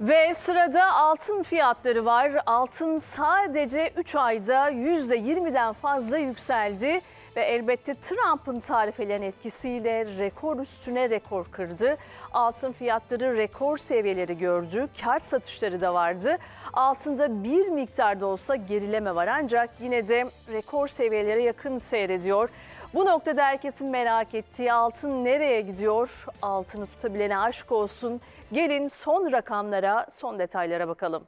Ve sırada altın fiyatları var. Altın sadece 3 ayda %20'den fazla yükseldi ve elbette Trump'ın tarifelerinin etkisiyle rekor üstüne rekor kırdı. Altın fiyatları rekor seviyeleri gördü. Kar satışları da vardı. Altında bir miktarda olsa gerileme var ancak yine de rekor seviyelere yakın seyrediyor. Bu noktada herkesin merak ettiği altın nereye gidiyor? Altını tutabilene aşk olsun. Gelin son rakamlara, son detaylara bakalım.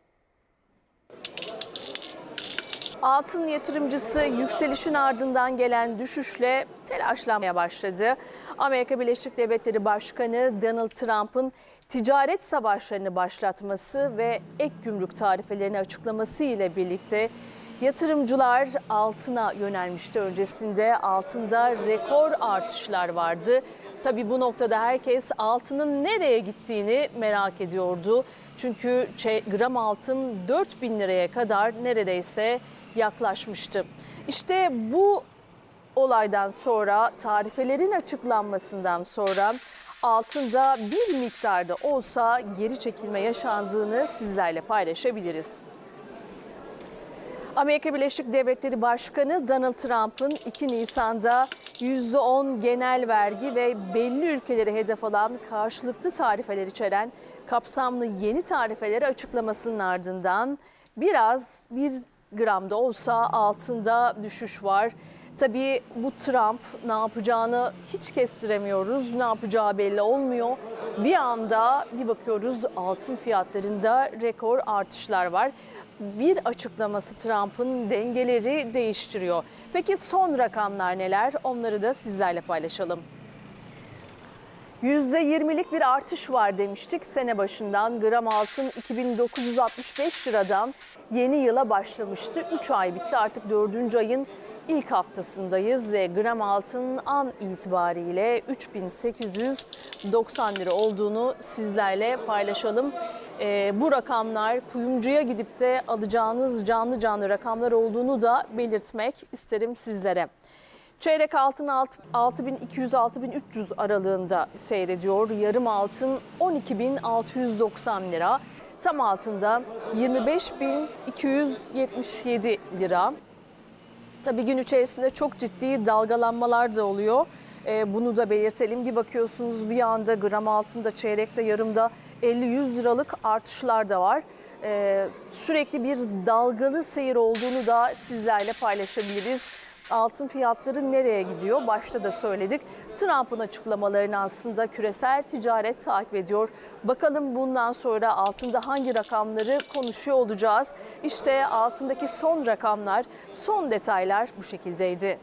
Altın yatırımcısı yükselişin ardından gelen düşüşle telaşlanmaya başladı. Amerika Birleşik Devletleri Başkanı Donald Trump'ın ticaret savaşlarını başlatması ve ek gümrük tarifelerini açıklaması ile birlikte yatırımcılar altına yönelmişti. Öncesinde altında rekor artışlar vardı. Tabii bu noktada herkes altının nereye gittiğini merak ediyordu. Çünkü gram altın 4000 liraya kadar neredeyse yaklaşmıştı. İşte bu olaydan sonra tarifelerin açıklanmasından sonra altında bir miktarda olsa geri çekilme yaşandığını sizlerle paylaşabiliriz. Amerika Birleşik Devletleri Başkanı Donald Trump'ın 2 Nisan'da %10 genel vergi ve belli ülkeleri hedef alan karşılıklı tarifeler içeren kapsamlı yeni tarifeleri açıklamasının ardından biraz bir gramda olsa altında düşüş var. Tabii bu Trump ne yapacağını hiç kestiremiyoruz. Ne yapacağı belli olmuyor. Bir anda bir bakıyoruz altın fiyatlarında rekor artışlar var. Bir açıklaması Trump'ın dengeleri değiştiriyor. Peki son rakamlar neler? Onları da sizlerle paylaşalım. %20'lik bir artış var demiştik. Sene başından gram altın 2965 liradan yeni yıla başlamıştı. 3 ay bitti artık 4. ayın ilk haftasındayız ve gram altın an itibariyle 3890 lira olduğunu sizlerle paylaşalım. Ee, bu rakamlar kuyumcuya gidip de alacağınız canlı canlı rakamlar olduğunu da belirtmek isterim sizlere. Çeyrek altın alt- 6200-6300 aralığında seyrediyor. Yarım altın 12690 lira. Tam altında 25277 lira. Tabii gün içerisinde çok ciddi dalgalanmalar da oluyor. Ee, bunu da belirtelim. Bir bakıyorsunuz bir anda gram altında, çeyrekte, yarımda 50-100 liralık artışlar da var. Ee, sürekli bir dalgalı seyir olduğunu da sizlerle paylaşabiliriz. Altın fiyatları nereye gidiyor? Başta da söyledik. Trump'ın açıklamalarını aslında küresel ticaret takip ediyor. Bakalım bundan sonra altında hangi rakamları konuşuyor olacağız. İşte altındaki son rakamlar, son detaylar bu şekildeydi.